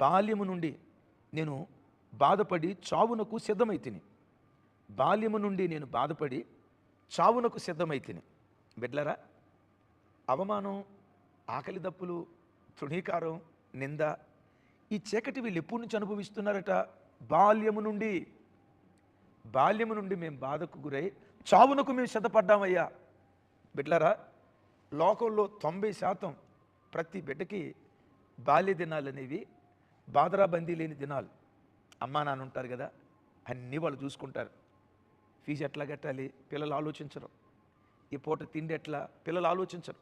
బాల్యము నుండి నేను బాధపడి చావునకు సిద్ధమైతిని. బాల్యము నుండి నేను బాధపడి చావునకు సిద్ధమైతిని. బిడ్లరా అవమానం ఆకలి దప్పులు తృణీకారం నింద ఈ చీకటి వీళ్ళు ఎప్పటి నుంచి అనుభవిస్తున్నారట? బాల్యము నుండి. బాల్యము నుండి మేము బాధకు గురై చావునకు మేము సిద్ధపడ్డామయ్యా. బిడ్లరా లోకంలో తొంభై శాతం ప్రతి బిడ్డకి బాల్య దినాలు అనేవి బాధరా బందీ లేని దినాలు అమ్మా నాన్న ఉంటారు కదా అన్నీ వాళ్ళు చూసుకుంటారు. ఫీజు ఎట్లా కట్టాలి? పిల్లలు ఆలోచించరు. ఈ పూట తిండి ఎట్లా? పిల్లలు ఆలోచించరు.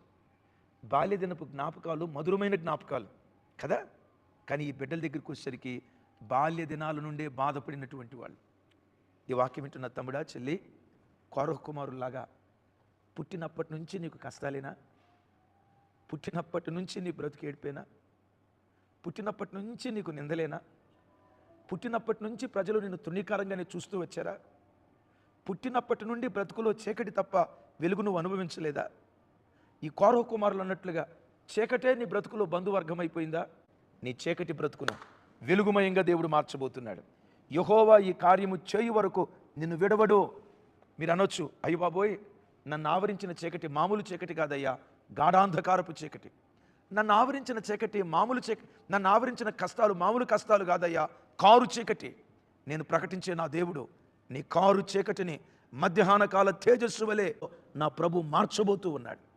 బాల్య దినపు జ్ఞాపకాలు మధురమైన జ్ఞాపకాలు కదా? కానీ ఈ బిడ్డల దగ్గరికి వచ్చేసరికి బాల్య దినాల నుండే బాధపడినటువంటి వాళ్ళు. ఈ వాక్యం వింటున్న తమ్ముడా చెల్లి కౌరవ కుమారులాగా పుట్టినప్పటి నుంచి నీకు కష్టాలేనా? పుట్టినప్పటి నుంచి నీ బ్రతుకు ఏడిపోయినా? పుట్టినప్పటి నుంచి నీకు నిందలేనా? పుట్టినప్పటి నుంచి ప్రజలు నిన్ను తుణీకారంగానే చూస్తూ వచ్చారా? పుట్టినప్పటి నుండి బ్రతుకులో చీకటి తప్ప వెలుగు నువ్వు అనుభవించలేదా? ఈ కౌరవ కుమారులు అన్నట్లుగా చీకటే నీ బ్రతుకులో బంధువర్గం అయిపోయిందా నీ చీకటి బ్రతుకును వెలుగుమయంగా దేవుడు మార్చబోతున్నాడు. యహోవా ఈ కార్యము చేయు వరకు నిన్ను విడవడు. మీరు అనొచ్చు అయ్య బాబోయ్ నన్ను ఆవరించిన చీకటి మామూలు చీకటి కాదయ్యా గాఢాంధకారపు చీకటి. నన్ను ఆవరించిన చీకటి మామూలు చీకటి నన్ను ఆవరించిన కష్టాలు మామూలు కష్టాలు కాదయ్యా కారు చీకటి. నేను ప్రకటించే నా దేవుడు నీ కారు చీకటిని మధ్యాహ్న కాల తేజస్సు వలె నా ప్రభు మార్చబోతూ ఉన్నాడు.